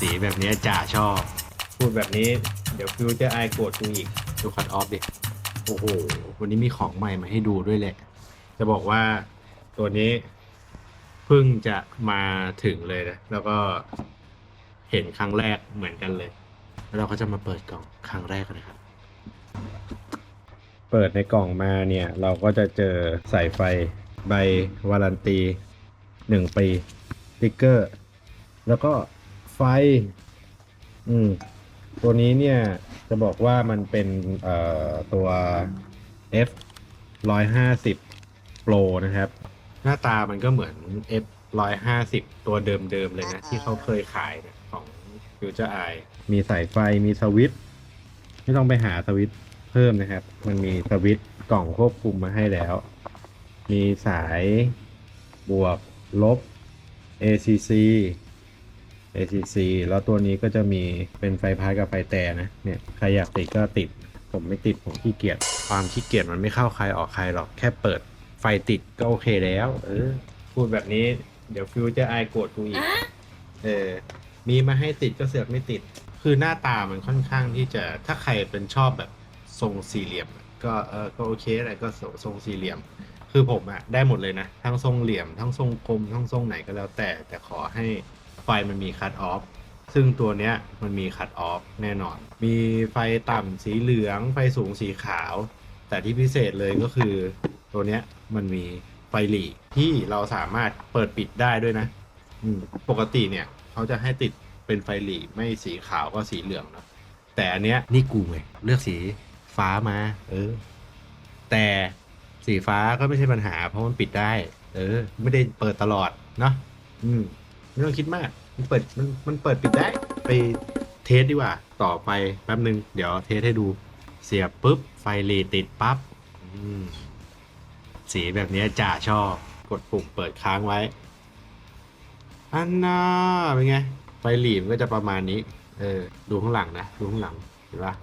สีแบบนี้จ่าชอบ พูดแบบนี้ เดี๋ยวฟิวจะอายโกรธกูอีก ดูคัดออฟดิ โอ้โห วันนี้มีของใหม่มาให้ดูด้วยแหละ จะบอกว่าตัวนี้เพิ่งจะมาถึงเลยนะ แล้วก็เห็นครั้งแรกเหมือนกันเลย แล้วเราก็จะมาเปิดกล่องครั้งแรกกันนะครับ เปิดในกล่องมาเนี่ย เราก็จะเจอสายไฟใบวารันตีหนึ่งปีสติ๊กเกอร์ แล้วก็ ไฟ อืม ตัวนี้เนี่ยจะบอกว่ามันเป็นเอ่อตัว F 150 Pro นะครับ หน้าตามันก็เหมือน F 150 ตัวเดิมๆเลยนะ ที่เขาเคยขายนะของ Future Eye มีสายไฟมีสวิตช์ไม่ต้องไปหาสวิตช์เพิ่มนะครับ มันมีสวิตช์กล่องควบคุมมาให้แล้ว มีสายบวกลบ ACC ACC แล้วตัวนี้ก็จะมีเป็นไฟพายกับไฟแต่นะ เนี่ยใครอยากติดก็ติด ผมไม่ติดผมขี้เกียจ ความขี้เกียจมันไม่เข้าใครออกใครหรอก แค่เปิดไฟติดก็โอเคแล้ว เออ พูดแบบนี้เดี๋ยวฟิวจะอายโกรธกูอีก เออ มีมาให้ติดก็เสือกไม่ติด คือหน้าตามันค่อนข้างที่จะ ถ้าใครเป็นชอบแบบทรงสี่เหลี่ยม ก็เออ ก็โอเคอะไรก็ทรงสี่เหลี่ยม คือผมอะได้หมดเลยนะ ทั้งทรงเหลี่ยม ทั้งทรงกลม ทั้งทรงไหนก็แล้วแต่ แต่ขอให้ ไฟมันมีคัตออฟซึ่งตัวเนี้ยมันมีคัตออฟแน่นอน มีไฟต่ำสีเหลือง ไฟสูงสีขาว แต่ที่พิเศษเลยก็คือ ตัวเนี้ยมันมีไฟหลีที่เราสามารถเปิดปิดได้ด้วยนะปกติเนี่ย เขาจะให้ติดเป็นไฟหลีไม่สีขาวก็สีเหลืองนะแต่อันเนี้ยนี่กูไงเลือกสีฟ้ามา เออ แต่สีฟ้าก็ไม่ใช่ปัญหา เพราะมันปิดได้ เออ ไม่ได้เปิดตลอดเนาะอืม ไม่ต้องคิดมาก มันเปิดมันมันเปิดปิดได้ ไปเทสดีกว่า ต่อไปแป๊บนึง เดี๋ยวเทสให้ดู เสียบปุ๊บ ไฟรีติดปั๊บสีแบบนี้จ่าชอบ กดปุ่มเปิดค้างไว้ อันน่าเป็นไง ไฟหลีมก็จะประมาณนี้ เออ ดูข้างหลังนะ ดูข้างหลัง เห็นปะ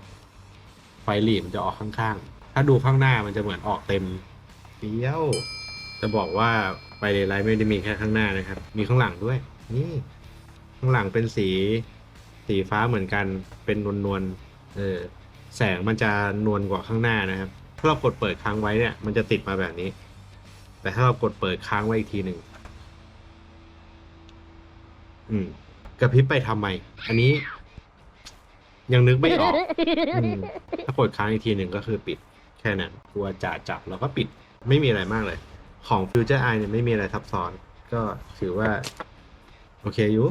ไฟหลีมมันจะออกข้างๆ ถ้าดูข้างหน้ามันจะเหมือนออกเต็มเปี้ยว จะบอกว่าไฟเลไลท์ไม่ได้มีแค่ข้างหน้านะครับ มีข้างหลังด้วย นี่ข้างหลังเป็นสีสีฟ้าเหมือนกันเป็นนวลนวลๆเออแสงมันจะนวลกว่าข้างหน้านะครับ ถ้าเรากดเปิดค้างไว้เนี่ย มันจะติดมาแบบนี้ แต่ถ้าเรากดเปิดค้างไว้อีกทีหนึ่งอืมกระพริบไปทำไม อันนี้ ยังนึกไม่ออกอถ้ากดค้างอีกทีหนึ่งก็คือปิดแค่นั้นกลัวจะจับแล้วก็ปิดไม่มีอะไรมากเลย ของ Future Eye เนี่ยไม่มีอะไรซับซ้อน ก็ถือว่า อเคอยู่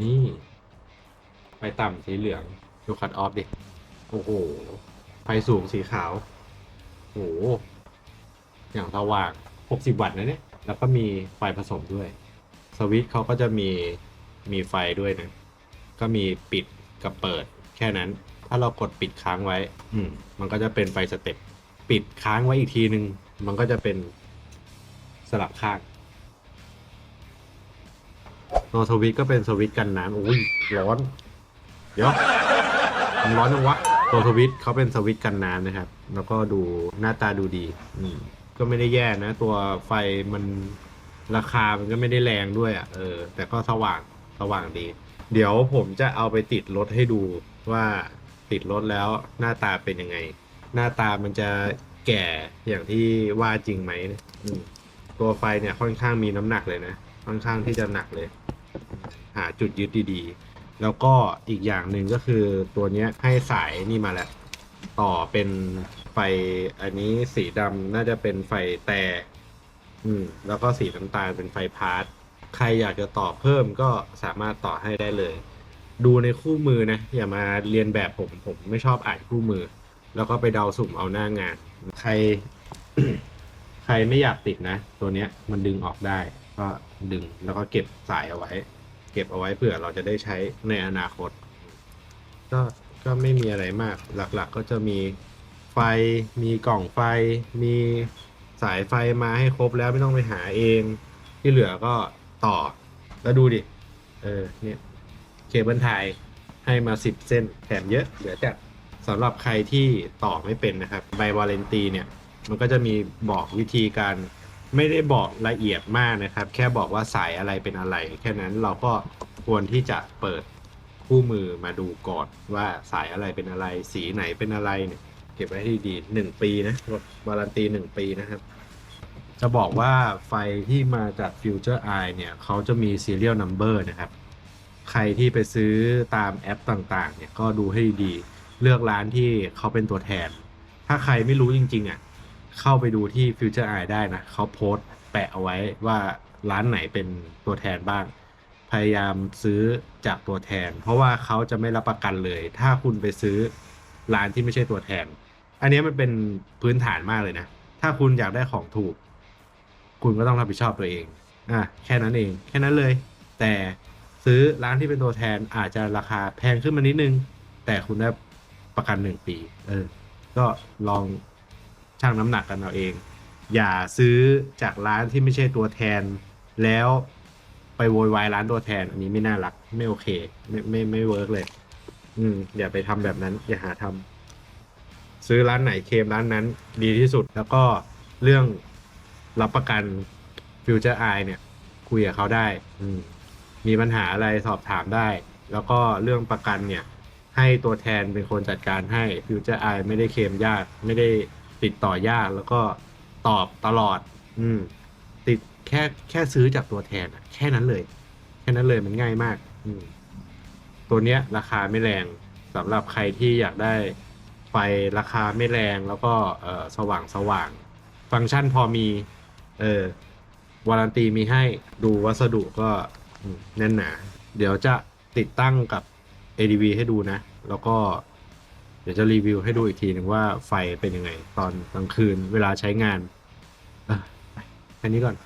นี่ไฟต่ำสีเหลืองดูคัดออฟดิ โอ้โห ไฟสูงสีขาว โอ้โห อย่างสว่าง 60 วัตต์นะเนี่ย แล้วก็มีไฟผสมด้วย สวิตช์เขาก็จะมีมีไฟด้วยนะ ก็มีปิดกับเปิดแค่นั้น ถ้าเรากดปิดค้างไว้ อืม มันก็จะเป็นไฟสเต็ป ปิดค้างไว้อีกทีหนึ่งมันก็จะเป็นสลับข้าง ตัวสวิตก็เป็นสวิตกันน้ำอุ้ยร้อน เดี๋ยวมันร้อนจังวะตัวสวิตเขาเป็นสวิตกันน้ำนะครับ แล้วก็ดูหน้าตาดูดี อืมก็ไม่ได้แย่นะ ตัวไฟมันราคามันก็ไม่ได้แรงด้วยอะเออ แต่ก็สว่างสว่างดี เดี๋ยวผมจะเอาไปติดรถให้ดูว่าติดรถแล้วหน้าตาเป็นยังไง หน้าตามันจะแก่อย่างที่ว่าจริงไหมนี่ยอืมตัวไฟเนี่ยค่อนข้างมีน้ำหนักเลยนะ ค่อนข้างที่จะหนักเลย หาจุดยึดดีๆ แล้วก็อีกอย่างหนึ่งก็คือตัวเนี้ยให้สายนี่มาแล้วต่อเป็นไฟอันนี้สีดำน่าจะเป็นไฟแต่อืมแล้วก็สีน้ำตาลเป็นไฟพาร์ทใครอยากจะต่อเพิ่มก็สามารถต่อให้ได้เลย ดูในคู่มือนะ อย่ามาเรียนแบบผมผมไม่ชอบอ่านคู่มือ แล้วก็ไปเดาสุ่มเอาหน้างาน ใคร ใครไม่อยากติดนะ ตัวเนี้ยมันดึงออกได้ ก็ดึงแล้วก็เก็บสายเอาไว้ ก็บเอาไว้เผื่อเราจะได้ใช้ในอนาคต ก็ก็ไม่มีอะไรมากหลักๆก็จะมีไฟมีกล่องไฟ มีสายไฟมาให้ครบแล้วไม่ต้องไปหาเอง ที่เหลือก็ต่อ แล้วดูดิ เออเนี่ยเคเบิลไทยให้มาสิบเส้นแถมเยอะเหลือจัดสำหรับใครที่ต่อไม่เป็นนะครับใบวาเลนตีเนี่ย มันก็จะมีบอกวิธีการ ไม่ได้บอกละเอียดมากนะครับ แค่บอกว่าสายอะไรเป็นอะไร แค่นั้นเราก็ควรที่จะเปิดคู่มือมาดูก่อนว่าสายอะไรเป็นอะไร สีไหนเป็นอะไรเนี่ยเก็บไว้ให้ดีๆหนึ่งปีนะวารันตีหนึ่งปีนะครับ จะบอกว่าไฟที่มาจาก Future Eye เนี่ยเขาจะมี serial number นะครับ ใครที่ไปซื้อตามแอปต่างๆ เนี่ยก็ดูให้ดี เลือกร้านที่เขาเป็นตัวแทน ถ้าใครไม่รู้จริงๆอะ เข้าไปดูที่ Future Eye ได้นะเขาโพสต์แปะเอาไว้ว่าร้านไหนเป็นตัวแทนบ้าง พยายามซื้อจากตัวแทน เพราะว่าเขาจะไม่รับประกันเลย ถ้าคุณไปซื้อร้านที่ไม่ใช่ตัวแทน อันนี้มันเป็นพื้นฐานมากเลยนะ ถ้าคุณอยากได้ของถูก คุณก็ต้องรับผิดชอบตัวเองอะแค่นั้นเอง แค่นั้นเลย แต่ซื้อร้านที่เป็นตัวแทนอาจจะราคาแพงขึ้นมานิดนึง แต่คุณได้ประกันหนึ่งปี เออ ก็ลอง ชั่งน้ำหนักกันเอาเอง อย่าซื้อจากร้านที่ไม่ใช่ตัวแทน แล้วไปโวยวายร้านตัวแทน อันนี้ไม่น่ารัก ไม่โอเค ไม่ไม่ไม่เวิร์กเลย อืม อย่าไปทำแบบนั้น อย่าหาทำซื้อร้านไหนเคมร้านนั้น ดีที่สุดแล้วก็เรื่องรับประกันฟิวเจอร์ไอเนี่ย คุยกับเขาได้ อืมมีปัญหาอะไรสอบถามได้ แล้วก็เรื่องประกันเนี่ย ให้ตัวแทนเป็นคนจัดการให้ฟิวเจอร์ไอไม่ได้เคมยากไม่ได้ ติดต่อยากแล้วก็ตอบตลอด อืม ติดแค่แค่ซื้อจากตัวแทนอะแค่นั้นเลย แค่นั้นเลยมันง่ายมาก อืม ตัวเนี้ย ราคาไม่แรงสำหรับใครที่อยากได้ไฟราคาไม่แรงแล้วก็เออสว่างสว่าง ฟังก์ชันพอมี เออวารันตีมีให้ดูวัสดุก็อืมแน่นหนา เดี๋ยวจะติดตั้งกับ ADV ให้ดูนะ แล้วก็เดี๋ยวจะรีวิวให้ดูอีกทีหนึ่งว่าไฟเป็นยังไง ตอนกลางคืนเวลาใช้งานอันนี้ก่อน